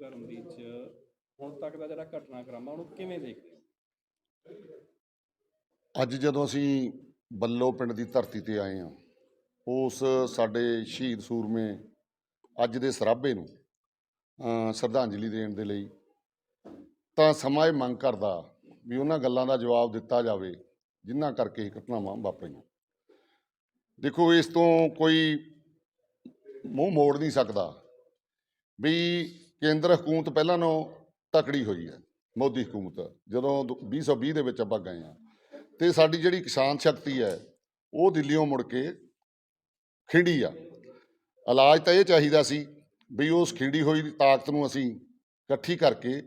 ਧਰਮ ਦੀ ਚ ਹੁਣ ਤੱਕ ਦਾ ਜਿਹੜਾ ਘਟਨਾਕ੍ਰਮ ਆ, ਉਹਨੂੰ ਕਿਵੇਂ ਦੇਖਦੇ ਹੋ? ਅੱਜ ਜਦੋਂ ਅਸੀਂ ਬੱਲੋ ਪਿੰਡ ਦੀ ਧਰਤੀ ਤੇ ਆਏ ਹਾਂ, ਉਸ ਸਾਡੇ ਸ਼ਹੀਦ ਸੂਰਮੇ ਅੱਜ ਦੇ ਸਰਾਭੇ ਨੂੰ ਸ਼ਰਧਾਂਜਲੀ ਦੇਣ ਦੇ ਲਈ ਤਾਂ ਸਮਾਂ ਇਹ ਮੰਗ ਕਰਦਾ ਵੀ ਉਹਨਾਂ ਗੱਲਾਂ ਦਾ ਜਵਾਬ ਦਿੱਤਾ ਜਾਵੇ, ਜਿਨ੍ਹਾਂ ਕਰਕੇ ਇਹ ਘਟਨਾਵਾਂ ਵਾਪਰੀਆਂ। ਦੇਖੋ, ਇਸ ਤੋਂ ਕੋਈ ਮੂੰਹ ਮੋੜ ਨਹੀਂ ਸਕਦਾ ਵੀ ਕੇਂਦਰ ਹਕੂਮਤ ਪਹਿਲਾਂ ਨਾਲੋਂ ਤਕੜੀ ਹੋਈ ਹੈ, ਮੋਦੀ ਹਕੂਮਤ, ਜਦੋਂ 2020 ਦੇ ਵਿੱਚ ਆਪਾਂ ਗਏ ਹਾਂ। ਤੇ ਸਾਡੀ ਜਿਹੜੀ ਕਿਸਾਨ ਸ਼ਕਤੀ ਹੈ, ਉਹ ਦਿੱਲੀੋਂ ਮੁੜ ਕੇ ਖਿੰਡੀ ਆ। ਇਲਾਜ ਤਾਂ ਇਹ ਚਾਹੀਦਾ ਸੀ ਵੀ ਉਸ ਖਿੰਡੀ ਹੋਈ ਤਾਕਤ ਨੂੰ ਅਸੀਂ ਇਕੱਠੀ ਕਰਕੇ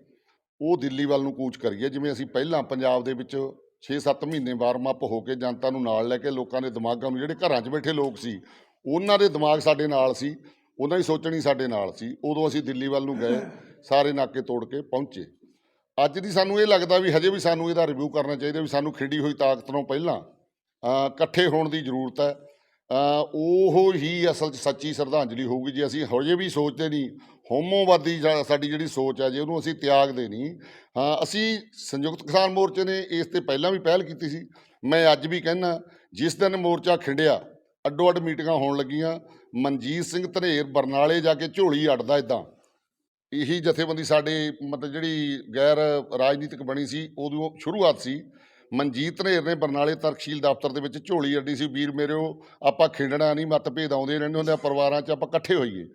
ਉਹ ਦਿੱਲੀ ਵੱਲ ਨੂੰ ਕੂਚ ਕਰੀਏ। ਜਿਵੇਂ ਅਸੀਂ ਪਹਿਲਾਂ ਪੰਜਾਬ ਦੇ ਵਿੱਚ 6-7 ਮਹੀਨੇ ਵਾਰਮ ਅਪ ਹੋ ਕੇ ਜਨਤਾ ਨੂੰ ਨਾਲ ਲੈ ਕੇ ਲੋਕਾਂ ਦੇ ਦਿਮਾਗਾਂ ਨੂੰ, ਜਿਹੜੇ ਘਰਾਂ 'ਚ ਬੈਠੇ ਲੋਕ ਸੀ, ਉਹਨਾਂ ਦੇ ਦਿਮਾਗ ਸਾਡੇ ਨਾਲ ਸੀ। ਉਹਨਾਂ ਦੀ ਸੋਚਣੀ ਸਾਡੇ ਨਾਲ ਸੀ। ਉਦੋਂ ਅਸੀਂ ਦਿੱਲੀ ਵੱਲ ਨੂੰ ਗਏ, ਸਾਰੇ ਨਾਕੇ ਤੋੜ ਕੇ ਪਹੁੰਚੇ। ਅੱਜ ਦੀ ਸਾਨੂੰ ਇਹ ਲੱਗਦਾ ਵੀ ਹਜੇ ਵੀ ਸਾਨੂੰ ਇਹਦਾ ਰਿਵਿਊ ਕਰਨਾ ਚਾਹੀਦਾ ਵੀ ਸਾਨੂੰ ਖਿੰਡੀ ਹੋਈ ਤਾਕਤ ਤੋਂ ਪਹਿਲਾਂ ਇਕੱਠੇ ਹੋਣ ਦੀ ਜ਼ਰੂਰਤ ਹੈ। ਉਹ ਹੀ ਅਸਲ 'ਚ ਸੱਚੀ ਸ਼ਰਧਾਂਜਲੀ ਹੋਊਗੀ ਜੇ ਅਸੀਂ ਹਜੇ ਵੀ ਸੋਚਦੇ ਨਹੀਂ, ਹੋਮੋਵਾਦੀ ਜਾਂ ਸਾਡੀ ਜਿਹੜੀ ਸੋਚ ਹੈ ਜੇ ਉਹਨੂੰ ਅਸੀਂ ਤਿਆਗਦੇ ਨਹੀਂ, ਹਾਂ, ਅਸੀਂ ਸੰਯੁਕਤ ਕਿਸਾਨ ਮੋਰਚੇ ਨੇ ਇਸ ਤੇ ਪਹਿਲਾਂ ਵੀ ਪਹਿਲ ਕੀਤੀ ਸੀ। ਮੈਂ ਅੱਜ ਵੀ ਕਹਿੰਦਾ, ਜਿਸ ਦਿਨ ਮੋਰਚਾ ਖਿੰਡਿਆ ਅੱਡੋ ਅੱਡ ਮੀਟਿੰਗਾਂ ਹੋਣ ਲੱਗੀਆਂ ਮਨਜੀਤ ਸਿੰਘ ਧਨੇਰ ਬਰਨਾਲੇ ਜਾ ਕੇ ਝੋਲੀ ਅੜਦਾ ਇਦਾਂ ਇਹੀ ਜਥੇਬੰਦੀ ਸਾਡੇ ਮਤਲਬ ਜਿਹੜੀ ਗੈਰ ਰਾਜਨੀਤਿਕ ਬਣੀ ਸੀ, ਉਦੋਂ ਸ਼ੁਰੂਆਤ ਸੀ। ਮਨਜੀਤ ਧਨੇਰ ਨੇ ਬਰਨਾਲੇ ਤਰਕਸ਼ੀਲ ਦਫ਼ਤਰ ਦੇ ਵਿੱਚ ਝੋਲੀ ਅੱਡੀ ਸੀ। ਵੀਰ ਮੇਰਿਓ ਆਪਾਂ ਖੇਡਣਾ ਨਹੀਂ ਮਤਭੇਦ ਆਉਂਦੇ ਰਹਿੰਦੇ ਹੁੰਦੇ ਆ, ਪਰਿਵਾਰਾਂ 'ਚ ਆਪਾਂ ਇਕੱਠੇ ਹੋਈਏ।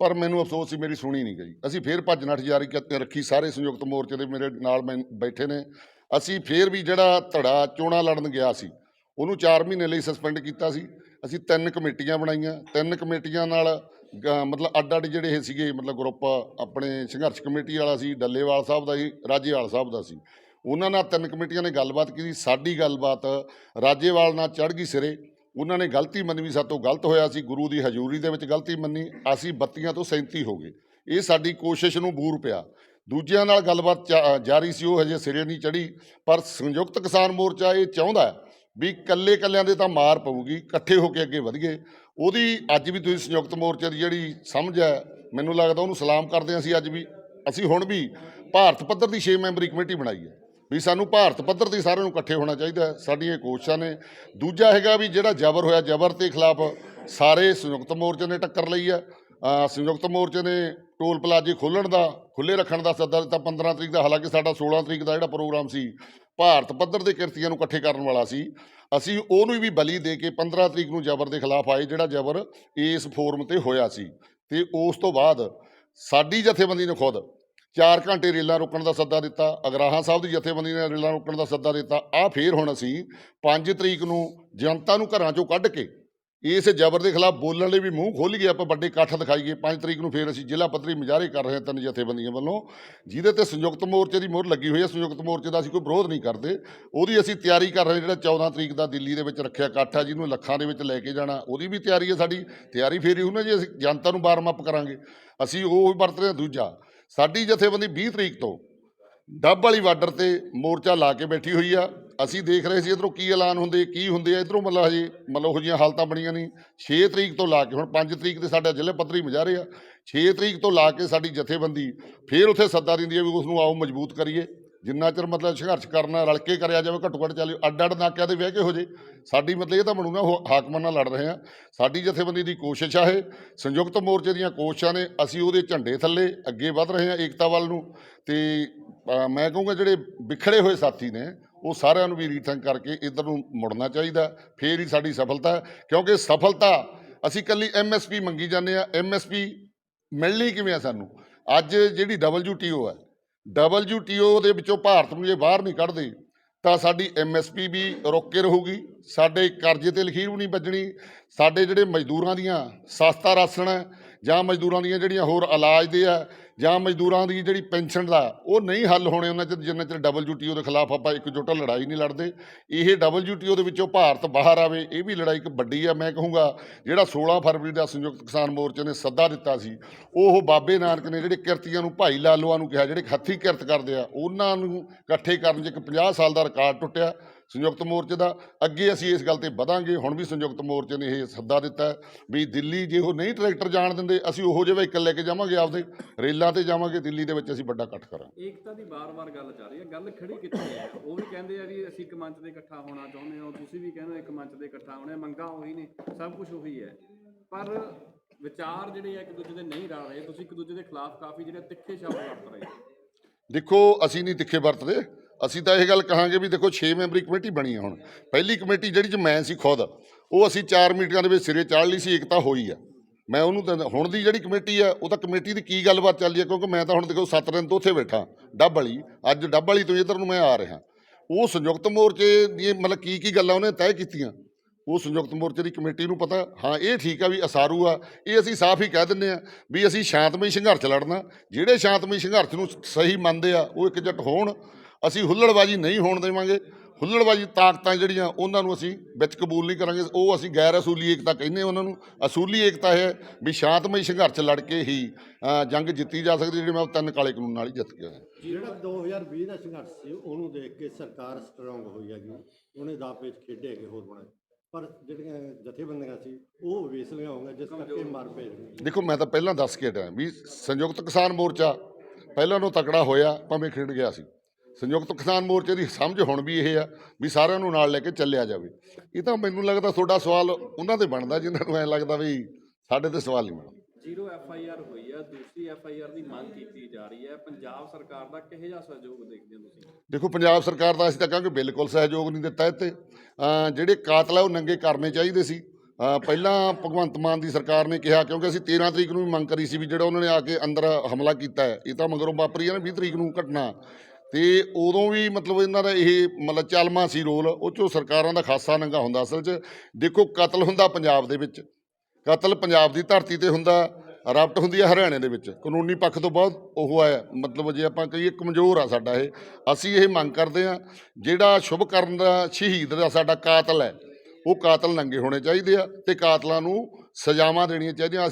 ਪਰ ਮੈਨੂੰ ਅਫਸੋਸ ਸੀ, ਮੇਰੀ ਸੁਣੀ ਨਹੀਂ ਗਈ। ਅਸੀਂ ਫੇਰ ਭੱਜ ਨੱਠ ਜਾਰੀ ਰੱਖੀ ਸਾਰੇ ਸੰਯੁਕਤ ਮੋਰਚੇ ਦੇ ਮੇਰੇ ਨਾਲ ਮੈਂ ਬੈਠੇ ਨੇ। ਅਸੀਂ ਫੇਰ ਵੀ ਜਿਹੜਾ ਧੜਾ ਚੋਣਾਂ ਲੜਨ ਗਿਆ ਸੀ, ਉਹਨੂੰ 4 ਮਹੀਨੇ ਲਈ ਸਸਪੈਂਡ ਕੀਤਾ ਸੀ। ਅਸੀਂ ਤਿੰਨ ਕਮੇਟੀਆਂ ਬਣਾਈਆਂ, ਤਿੰਨ ਕਮੇਟੀਆਂ ਨਾਲ, ਗ- ਮਤਲਬ ਅੱਡ ਅੱਡ ਜਿਹੜੇ ਇਹ ਸੀਗੇ, ਮਤਲਬ ਗਰੁੱਪ ਆਪਣੇ ਸੰਘਰਸ਼ ਕਮੇਟੀ ਵਾਲਾ ਸੀ, ਡੱਲੇਵਾਲ ਸਾਹਿਬ ਦਾ ਸੀ, ਰਾਜੇਵਾਲ ਸਾਹਿਬ ਦਾ ਸੀ। ਉਹਨਾਂ ਨਾਲ ਤਿੰਨ ਕਮੇਟੀਆਂ ਨੇ ਗੱਲਬਾਤ ਕੀਤੀ, ਸਾਡੀ ਗੱਲਬਾਤ ਰਾਜੇਵਾਲ ਨਾਲ ਚੜ ਗਈ ਸਿਰੇ। ਉਹਨਾਂ ਨੇ ਗਲਤੀ ਮੰਨੀ ਵੀ ਸਾਤੋਂ ਗਲਤ ਹੋਇਆ ਸੀ, ਗੁਰੂ ਦੀ ਹਜ਼ੂਰੀ ਦੇ ਵਿੱਚ ਗਲਤੀ ਮੰਨੀ, ਅਸੀਂ 32 ਤੋਂ 37 ਹੋ ਗਏ। ਇਹ ਸਾਡੀ ਕੋਸ਼ਿਸ਼ ਨੂੰ ਬੂਰ ਪਿਆ। ਦੂਜਿਆਂ ਨਾਲ ਗੱਲਬਾਤ ਚਾ- ਜਾਰੀ ਸੀ, ਉਹ ਹਜੇ ਸਿਰੇ ਨਹੀਂ ਚੜੀ ਪਰ ਸੰਯੁਕਤ ਕਿਸਾਨ ਮੋਰਚਾ ਇਹ ਚਾਹੁੰਦਾ ਹੈ ਵੀ ਕੱਲੇ ਕੱਲਿਆਂ ਦੇ ਤਾਂ ਮਾਰ ਪਊਗੀ, ਇਕੱਠੇ ਹੋ ਕੇ ਅੱਗੇ ਵਧੀਏ। ਉਹਦੀ ਅੱਜ ਵੀ ਤੁਸੀਂ ਸੰਯੁਕਤ ਮੋਰਚੇ ਦੀ ਜਿਹੜੀ ਸਮਝ ਹੈ, ਮੈਨੂੰ ਲੱਗਦਾ ਉਹਨੂੰ ਸਲਾਮ ਕਰਦੇ ਹਾਂ ਅਸੀਂ ਅੱਜ ਵੀ। ਅਸੀਂ ਹੁਣ ਵੀ ਭਾਰਤ ਪੱਧਰ ਦੀ 6 ਮੈਂਬਰੀ ਕਮੇਟੀ ਬਣਾਈ ਹੈ। ਵੀ ਸਾਨੂੰ ਭਾਰਤ ਪੱਧਰ 'ਤੇ ਸਾਰਿਆਂ ਨੂੰ ਇਕੱਠੇ ਹੋਣਾ ਚਾਹੀਦਾ ਸਾਡੀਆਂ ਇਹ ਕੋਸ਼ਿਸ਼ਾਂ ਨੇ। ਦੂਜਾ ਹੈਗਾ ਵੀ ਜਿਹੜਾ ਜ਼ਬਰ ਹੋਇਆ, ਜ਼ਬਰ ਦੇ ਖਿਲਾਫ ਸਾਰੇ ਸੰਯੁਕਤ ਮੋਰਚੇ ਨੇ ਟੱਕਰ ਲਈ ਹੈ। ਸੰਯੁਕਤ ਮੋਰਚੇ ਨੇ ਟੋਲ ਪਲਾਜ਼ੇ ਖੋਲ੍ਹਣ ਦਾ ਖੁੱਲੇ ਰੱਖਣ ਦਾ ਸੱਦਾ ਦਿੱਤਾ 15 ਤਰੀਕ ਦਾ। ਹਾਲਾਂਕਿ ਸਾਡਾ 16 ਤਰੀਕ ਦਾ ਜਿਹੜਾ ਪ੍ਰੋਗਰਾਮ ਸੀ, ਭਾਰਤ ਪੱਧਰ ਦੇ ਕਿਰਤੀਆਂ ਨੂੰ ਇਕੱਠੇ ਕਰਨ ਵਾਲਾ ਸੀ। ਅਸੀਂ ਉਹਨੂੰ ਵੀ ਬਲੀ ਦੇ ਕੇ 15 ਤਰੀਕ ਨੂੰ ਜ਼ਬਰ ਦੇ ਖਿਲਾਫ ਆਏ, ਜਿਹੜਾ ਜ਼ਬਰ ਇਸ ਫੋਰਮ ਤੇ ਹੋਇਆ ਸੀ। ਤੇ ਉਸ ਤੋਂ ਬਾਅਦ ਸਾਡੀ ਜਥੇਬੰਦੀ ਨੇ ਖੁਦ 4 ਘੰਟੇ ਰੇਲਾਂ ਰੋਕਣ ਦਾ ਸੱਦਾ ਦਿੱਤਾ, ਅਗਰਾਹਾਂ ਸਾਹਿਬ ਦੀ ਜਥੇਬੰਦੀ ਨੇ ਰੇਲਾਂ ਰੋਕਣ ਦਾ ਸੱਦਾ ਦਿੱਤਾ। ਆ ਫੇਰ ਹੁਣ ਅਸੀਂ 5 ਤਰੀਕ ਨੂੰ ਜਨਤਾ ਨੂੰ ਘਰਾਂ ਚੋਂ ਕੱਢ ਕੇ ਇਸ ਜ਼ਬਰ ਦੇ ਖਿਲਾਫ ਬੋਲਣ ਲਈ ਵੀ ਮੂੰਹ ਖੋਲ੍ਹ ਗਿਆ ਆਪਾਂ ਵੱਡੇ ਇਕੱਠ ਦਿਖਾਈਏ। 5 ਤਰੀਕ ਨੂੰ ਫੇਰ ਅਸੀਂ ਜ਼ਿਲ੍ਹਾ ਪੱਧਰੀ ਮੁਜ਼ਾਹਰੇ ਕਰ ਰਹੇ ਹਾਂ ਤਿੰਨ ਜਥੇਬੰਦੀਆਂ ਵੱਲੋਂ। ਜਿਹਦੇ ਤੇ ਸੰਯੁਕਤ ਮੋਰਚੇ ਦੀ ਮੋਹਰ ਲੱਗੀ ਹੋਈ ਹੈ। ਸੰਯੁਕਤ ਮੋਰਚੇ ਦਾ ਅਸੀਂ ਕੋਈ ਵਿਰੋਧ ਨਹੀਂ ਕਰਦੇ। ਉਹਦੀ ਅਸੀਂ ਤਿਆਰੀ ਕਰ ਰਹੇ ਜਿਹੜਾ 14 ਤਰੀਕ ਦਾ ਦਿੱਲੀ ਦੇ ਵਿੱਚ ਰੱਖਿਆ ਇਕੱਠ ਹੈ ਜਿਹਨੂੰ ਲੱਖਾਂ ਦੇ ਵਿੱਚ ਲੈ ਕੇ ਜਾਣਾ, ਉਹਦੀ ਵੀ ਤਿਆਰੀ ਹੈ ਸਾਡੀ। ਤਿਆਰੀ ਫੇਰੀ ਹੀ ਹੋਣਾ ਜੇ, ਅਸੀਂ ਜਨਤਾ ਨੂੰ ਵਾਰਮ ਅਪ ਕਰਾਂਗੇ। ਅਸੀਂ ਉਹ ਵਰਤ ਰਹੇ ਹਾਂ। ਦੂਜਾ, ਸਾਡੀ ਜਥੇਬੰਦੀ 20 ਤਰੀਕ ਤੋਂ ਡੱਬ ਵਾਲੀ ਬਾਰਡਰ ਤੇ ਮੋਰਚਾ ਲਾ ਕੇ ਬੈਠੀ ਹੋਈ ਆ। ਅਸੀਂ ਦੇਖ ਰਹੇ ਸੀ ਇਧਰੋਂ ਕੀ ਐਲਾਨ ਹੁੰਦੇ, ਕੀ ਹੁੰਦੇ ਆ, ਇਧਰੋਂ ਮਤਲਬ ਹਜੇ ਮਤਲਬ ਉਹ ਜਿਹੀਆਂ ਹਾਲਤਾਂ ਬਣੀਆਂ ਨਹੀਂ। 6 ਤਰੀਕ ਤੋਂ ਲਾ ਕੇ, ਹੁਣ 5 ਤਰੀਕ ਤੇ ਸਾਡਾ ਜ਼ਿਲ੍ਹੇ ਪੱਧਰੀ ਮੁਜ਼ਾਹਰੇ ਆ। 6 ਤਰੀਕ ਤੋਂ ਲਾ ਕੇ ਸਾਡੀ ਜਥੇਬੰਦੀ ਫੇਰ ਉੱਥੇ ਸੱਦਾ ਦਿੰਦੀ ਹੈ ਵੀ ਉਸ ਨੂੰ ਆਓ ਮਜ਼ਬੂਤ ਕਰੀਏ। ਜਿੰਨਾ ਚਿਰ ਮਤਲਬ ਸੰਘਰਸ਼ ਕਰਨਾ ਰਲ ਕੇ ਕਰਿਆ ਜਾਵੇ ਘੱਟੋ ਘੱਟ ਚੱਲ ਅੱਡ ਅੱਡ ਨਾਕਿਆਂ ਤੇ ਵਿਹ ਕੇ ਹੋ ਜੇ ਸਾਡੀ ਮਤਲਬ ਇਹ ਤਾਂ ਬਣੂਗਾ ਉਹ ਹਾਕਮਾਂ ਨਾਲ ਲੜ ਰਹੇ ਆ। ਸਾਡੀ ਜਥੇਬੰਦੀ ਦੀ ਕੋਸ਼ਿਸ਼ ਆ ਇਹ। ਸੰਯੁਕਤ ਮੋਰਚੇ ਦੀਆਂ ਕੋਸ਼ਿਸ਼ਾਂ ਨੇ, ਅਸੀਂ ਉਹਦੇ ਝੰਡੇ ਥੱਲੇ ਅੱਗੇ ਵਧ ਰਹੇ ਹਾਂ ਏਕਤਾ ਵੱਲ ਨੂੰ। ਤੇ ਮੈਂ ਕਹੂੰਗਾ ਜਿਹੜੇ ਵਿਖੜੇ ਹੋਏ ਸਾਥੀ ਨੇ, ਉਹ ਸਾਰਿਆਂ ਨੂੰ ਵੀ ਰੀਥਿੰਕ ਕਰਕੇ ਇਧਰ ਨੂੰ ਮੁੜਨਾ ਚਾਹੀਦਾ, ਫੇਰ ਹੀ ਸਾਡੀ ਸਫਲਤਾ ਕਿਉਂਕਿ ਸਫਲਤਾ ਅਸੀਂ ਕੱਲੀ ਐਮਐਸਪੀ ਮੰਗੀ ਜਾਂਦੇ ਆ ਐਮਐਸਪੀ ਮਿਲਣੀ ਕਿਵੇਂ ਆ ਸਾਨੂੰ? ਅੱਜ ਜਿਹੜੀ WTO ਹੈ WTO ਦੇ ਵਿੱਚੋਂ ਭਾਰਤ ਨੂੰ ਜੇ ਬਾਹਰ ਨਹੀਂ ਕੱਢਦੇ, ਤਾਂ ਸਾਡੀ ਐਮਐਸਪੀ ਵੀ ਰੁਕ ਕੇ ਰਹੂਗੀ, ਸਾਡੇ ਕਰਜ਼ੇ ਤੇ ਲਖੀਰ ਵੀ ਨਹੀਂ ਵੱਜਣੀ, ਸਾਡੇ ਜਿਹੜੇ ਮਜ਼ਦੂਰਾਂ ਦੀਆਂ ਸਸਤਾ ਰਾਸ਼ਨ ਹੈ ਜਾਂ ਮਜ਼ਦੂਰਾਂ ਦੀਆਂ ਜਿਹੜੀਆਂ ਹੋਰ ਇਲਾਜ ਦੇ ਆ ਜਾਂ ਮਜ਼ਦੂਰਾਂ ਦੀ ਜਿਹੜੀ ਪੈਨਸ਼ਨ ਦਾ ਉਹ ਨਹੀਂ ਹੱਲ ਹੋਣੇ ਉਹਨਾਂ ਚਿਰ, ਜਿੰਨਾ ਚਿਰ WTO ਦੇ ਖਿਲਾਫ ਆਪਾਂ ਇੱਕ ਇੱਕਜੁੱਟ ਲੜਾਈ ਨਹੀਂ ਲੜਦੇ। ਇਹ WTO ਦੇ ਵਿੱਚੋਂ ਭਾਰਤ ਬਾਹਰ ਆਵੇ, ਇਹ ਵੀ ਲੜਾਈ ਇੱਕ ਵੱਡੀ ਆ ਮੈਂ ਕਹੂੰਗਾ। ਜਿਹੜਾ 16 ਫਰਵਰੀ ਦਾ ਸੰਯੁਕਤ ਕਿਸਾਨ ਮੋਰਚੇ ਨੇ ਸੱਦਾ ਦਿੱਤਾ ਸੀ, ਉਹ ਬਾਬੇ ਨਾਨਕ ਨੇ ਜਿਹੜੇ ਕਿਰਤੀਆਂ ਨੂੰ ਭਾਈ ਲਾਲੋਆਂ ਨੂੰ ਕਿਹਾ, ਜਿਹੜੇ ਹੱਥੀਂ ਕਿਰਤ ਕਰਦੇ ਆ, ਉਹਨਾਂ ਨੂੰ ਇਕੱਠੇ ਕਰਨ 'ਚ ਇੱਕ 50 ਸਾਲ ਦਾ ਰਿਕਾਰਡ ਟੁੱਟਿਆ। ਸੰਯੁਕਤ ਮੋਰਚੇ ਦਾ। ਅੱਗੇ ਅਸੀਂ ਇਸ ਗੱਲ ਤੇ ਵਧਾਂਗੇ। ਹੁਣ ਵੀ ਸੰਯੁਕਤ ਮੋਰਚੇ ਨੇ ਇਹ ਸੱਦਾ ਦਿੱਤਾ ਵੀ ਦਿੱਲੀ ਜੇ ਉਹ ਨਹੀਂ ਟਰੈਕਟਰ ਜਾਣ ਦਿੰਦੇ ਅਸੀਂ ਉਹੋ ਜਿਹੇ ਵਹੀਕਲ ਲੈ ਕੇ ਜਾਵਾਂਗੇ ਆਪਦੇ ਰੇਲਾਂ ਤੇ ਜਾਵਾਂਗੇ ਦਿੱਲੀ ਦੇ ਵਿੱਚ ਅਸੀਂ ਵੱਡਾ ਇਕੱਠ ਕਰਾਂਗੇ। ਏਕਤਾ ਦੀ ਵਾਰ-ਵਾਰ ਗੱਲ ਚੱਲ ਰਹੀ ਹੈ। ਗੱਲ ਖੜੀ ਕਿੱਥੇ ਹੈ। ਉਹ ਵੀ ਕਹਿੰਦੇ ਆ ਵੀ ਅਸੀਂ ਇੱਕ ਮੰਚ ਤੇ ਇਕੱਠਾ ਹੋਣਾ ਚਾਹੁੰਦੇ ਹਾਂ। ਤੁਸੀਂ ਵੀ ਕਹਿੰਦੇ ਹੋ ਇੱਕ ਮੰਚ ਤੇ ਇਕੱਠਾ ਹੋਣਾ। ਮੰਗਾਂ ਉਹੀ ਨੇ। ਸਭ ਕੁਝ ਉਹੀ ਹੈ। ਪਰ ਵਿਚਾਰ ਜਿਹੜੇ ਆ ਇੱਕ ਦੂਜੇ ਦੇ ਨਹੀਂ ਰਲ ਰਹੇ। ਤੁਸੀਂ ਇੱਕ ਦੂਜੇ ਦੇ ਖਿਲਾਫ ਕਾਫੀ ਜਿਹੜੇ ਤਿੱਖੇ ਸ਼ਬਦ ਵਰਤ ਰਹੇ ਦੇਖੋ ਅਸੀਂ ਨਹੀਂ ਤਿੱਖੇ ਵਰਤਦੇ। ਅਸੀਂ ਤਾਂ ਇਹ ਗੱਲ ਕਹਾਂਗੇ ਵੀ ਦੇਖੋ 6 ਮੈਂਬਰੀ ਕਮੇਟੀ ਬਣੀ ਆ ਹੁਣ। ਪਹਿਲੀ ਕਮੇਟੀ ਜਿਹੜੀ ਚ ਮੈਂ ਸੀ ਖੁਦ, ਉਹ ਅਸੀਂ ਚਾਰ ਮੀਟਿੰਗਾਂ ਦੇ ਵਿੱਚ ਸਿਰੇ ਚਾੜ ਲਈ ਸੀ ਏਕਤਾ ਹੋਈ ਆ। ਮੈਂ ਉਹਨੂੰ ਤਾਂ ਹੁਣ ਦੀ ਜਿਹੜੀ ਕਮੇਟੀ ਆ, ਉਹ ਤਾਂ ਕਮੇਟੀ ਦੀ ਕੀ ਗੱਲਬਾਤ ਚੱਲਦੀ ਹੈ ਕਿਉਂਕਿ ਮੈਂ ਤਾਂ ਹੁਣ ਦੇਖੋ 7 ਦਿਨ ਤੋਂ ਉੱਥੇ ਬੈਠਾ, ਡੱਬ ਵਾਲੀ, ਅੱਜ ਡੱਬ ਵਾਲੀ ਤੋਂ ਇੱਧਰ ਨੂੰ ਮੈਂ ਆ ਰਿਹਾ। ਉਹ ਸੰਯੁਕਤ ਮੋਰਚੇ ਦੀ ਮਤਲਬ ਕੀ ਕੀ ਗੱਲਾਂ ਉਹਨੇ ਤੈਅ ਕੀਤੀਆਂ, ਉਹ ਸੰਯੁਕਤ ਮੋਰਚੇ ਦੀ ਕਮੇਟੀ ਨੂੰ ਪਤਾ, ਹਾਂ, ਇਹ ਠੀਕ ਆ ਵੀ ਅਸਾਰੂ ਆ, ਇਹ ਅਸੀਂ ਸਾਫ਼ ਹੀ ਕਹਿ ਦਿੰਦੇ ਆ ਵੀ ਅਸੀਂ ਸ਼ਾਂਤਮਈ ਸੰਘਰਸ਼ ਲੜਨਾ, ਜਿਹੜੇ ਸ਼ਾਂਤਮਈ ਸੰਘਰਸ਼ ਨੂੰ ਸਹੀ ਮੰਨਦੇ ਆ, ਉਹ ਇਕਜੁੱਟ ਹੋਣ ਅਸੀਂ ਹੁੱਲੜਬਾਜੀ ਨਹੀਂ ਹੋਣ ਦੇਵਾਂਗੇ। ਹੁੱਲੜਬਾਜੀ ਤਾਕਤਾਂ ਜਿਹੜੀਆਂ ਉਹਨਾਂ ਨੂੰ ਅਸੀਂ ਵਿੱਚ ਕਬੂਲ ਨਹੀਂ ਕਰਾਂਗੇ। ਉਹ ਅਸੀਂ ਗੈਰ ਅਸੂਲੀ ਏਕਤਾ ਕਹਿੰਦੇ ਉਹਨਾਂ ਨੂੰ। ਅਸੂਲੀ ਏਕਤਾ ਹੈ ਵੀ ਸ਼ਾਂਤਮਈ ਸੰਘਰਸ਼ ਲੜ ਕੇ ਹੀ ਜੰਗ ਜਿੱਤੀ ਜਾ ਸਕਦੀ ਜਿਹੜੀ ਮੈਂ ਤਿੰਨ ਕਾਲੇ ਕਾਨੂੰਨ ਨਾਲ ਹੀ ਜਿੱਤ ਗਿਆ ਜਿਹੜਾ 2020 ਦਾ ਸੰਘਰਸ਼ ਸੀ ਉਹਨੂੰ ਦੇਖ ਕੇ ਸਰਕਾਰ ਸਟਰੋਂਗ ਹੋਈ ਹੈਗੀ। ਉਹਨੇ ਦਾਅਵੇ 'ਚ ਖੇਡੇ ਹੈਗੇ ਹੋਰ ਬਣਾਏ ਪਰ ਜਿਹੜੀਆਂ ਜਥੇਬੰਦੀਆਂ ਸੀ ਉਹ ਵੇਸਲੀਆਂ ਹੋ ਗਈਆਂ ਜਿਸ ਕਰਕੇ ਮਰ ਪਏ। ਦੇਖੋ ਮੈਂ ਤਾਂ ਪਹਿਲਾਂ ਦੱਸ ਕੇ ਹਟਿਆ ਵੀ ਸੰਯੁਕਤ ਕਿਸਾਨ ਮੋਰਚਾ ਪਹਿਲਾਂ ਨੂੰ ਤਕੜਾ ਹੋਇਆ ਭਾਵੇਂ ਖੇਡ ਗਿਆ ਸੀ। ਸੰਯੁਕਤ ਕਿਸਾਨ ਮੋਰਚੇ ਦੀ ਸਮਝ ਹੁਣ ਵੀ ਇਹ ਆ ਵੀ ਸਾਰਿਆਂ ਨੂੰ ਨਾਲ ਲੈ ਕੇ ਚੱਲਿਆ ਜਾਵੇ। ਇਹ ਤਾਂ ਮੈਨੂੰ ਲੱਗਦਾ ਤੁਹਾਡਾ ਸਵਾਲ ਉਹਨਾਂ ਤੇ ਬਣਦਾ ਜਿਨ੍ਹਾਂ ਨੂੰ ਐਂ ਲੱਗਦਾ ਵੀ ਸਾਡੇ ਤੇ ਸਵਾਲ ਨਹੀਂ ਬਣਦਾ। ਜ਼ੀਰੋ ਐਫ ਆਈ ਆਰ ਹੋਈ ਆ ਦੂਸਰੀ ਐਫ ਆਈ ਆਰ ਦੀ ਮੰਗ ਕੀਤੀ ਜਾ ਰਹੀ ਹੈ ਪੰਜਾਬ ਸਰਕਾਰ ਦਾ ਕਿਹੋ ਜਿਹਾ ਸਹਿਯੋਗ ਦੇਖਦੇ ਹੋ ਤੁਸੀਂ? ਦੇਖੋ ਪੰਜਾਬ ਸਰਕਾਰ ਦਾ ਅਸੀਂ ਤਾਂ ਕਹਾਂਗੇ ਬਿਲਕੁਲ ਸਹਿਯੋਗ ਨਹੀਂ ਦਿੱਤਾ ਇੱਥੇ। ਜਿਹੜੇ ਕਾਤਲ ਆ ਉਹ ਨੰਗੇ ਕਰਨੇ ਚਾਹੀਦੇ ਸੀ। ਪਹਿਲਾਂ ਭਗਵੰਤ ਮਾਨ ਦੀ ਸਰਕਾਰ ਨੇ ਕਿਹਾ ਕਿਉਂਕਿ ਅਸੀਂ 13 ਤਰੀਕ ਨੂੰ ਵੀ ਮੰਗ ਕਰੀ ਸੀ ਵੀ ਜਿਹੜਾ ਉਹਨਾਂ ਨੇ ਆ ਕੇ ਅੰਦਰ ਹਮਲਾ ਕੀਤਾ ਹੈ ਇਹ ਤਾਂ ਮਗਰੋਂ ਵਾਪਰੀ ਹੈ ਨਾ 20 ਤਰੀਕ ਨੂੰ ਘਟਨਾ। ਤੇ ਉਦੋਂ ਵੀ ਮਤਲਬ ਇਹਨਾਂ ਦਾ ਇਹ ਮਤਲਬ ਚਾਲਮਾ ਸੀ ਰੋਲ, ਉਹ ਚੋਂ ਸਰਕਾਰਾਂ ਦਾ ਖਾਸਾ ਨੰਗਾ ਹੁੰਦਾ ਅਸਲ 'ਚ। ਦੇਖੋ ਕਤਲ ਹੁੰਦਾ ਪੰਜਾਬ ਦੇ ਵਿੱਚ। ਕਤਲ ਪੰਜਾਬ ਦੀ ਧਰਤੀ ਤੇ ਹੁੰਦਾ ਰਪਟ ਹੁੰਦੀ ਹੈ ਹਰਿਆਣੇ ਦੇ ਵਿੱਚ। ਕਾਨੂੰਨੀ ਪੱਖ ਤੋਂ ਬਹੁਤ ਉਹ ਹੈ ਮਤਲਬ ਜੇ ਆਪਾਂ ਕਹੀਏ ਕਮਜ਼ੋਰ ਆ ਸਾਡਾ ਇਹ। ਅਸੀਂ ਇਹ ਮੰਗ ਕਰਦੇ ਆ ਜਿਹੜਾ ਸ਼ੁਭ ਕਰਨ ਦਾ ਸ਼ਹੀਦ ਦਾ ਸਾਡਾ ਕਾਤਲ ਹੈ, ਉਹ ਕਾਤਲ ਨੰਗੇ ਹੋਣੇ ਚਾਹੀਦੇ ਆ ਤੇ ਕਾਤਲਾਂ ਨੂੰ ਸਜ਼ਾਵਾਂ ਦੇਣੀਆਂ ਚਾਹੀਦੀਆਂ।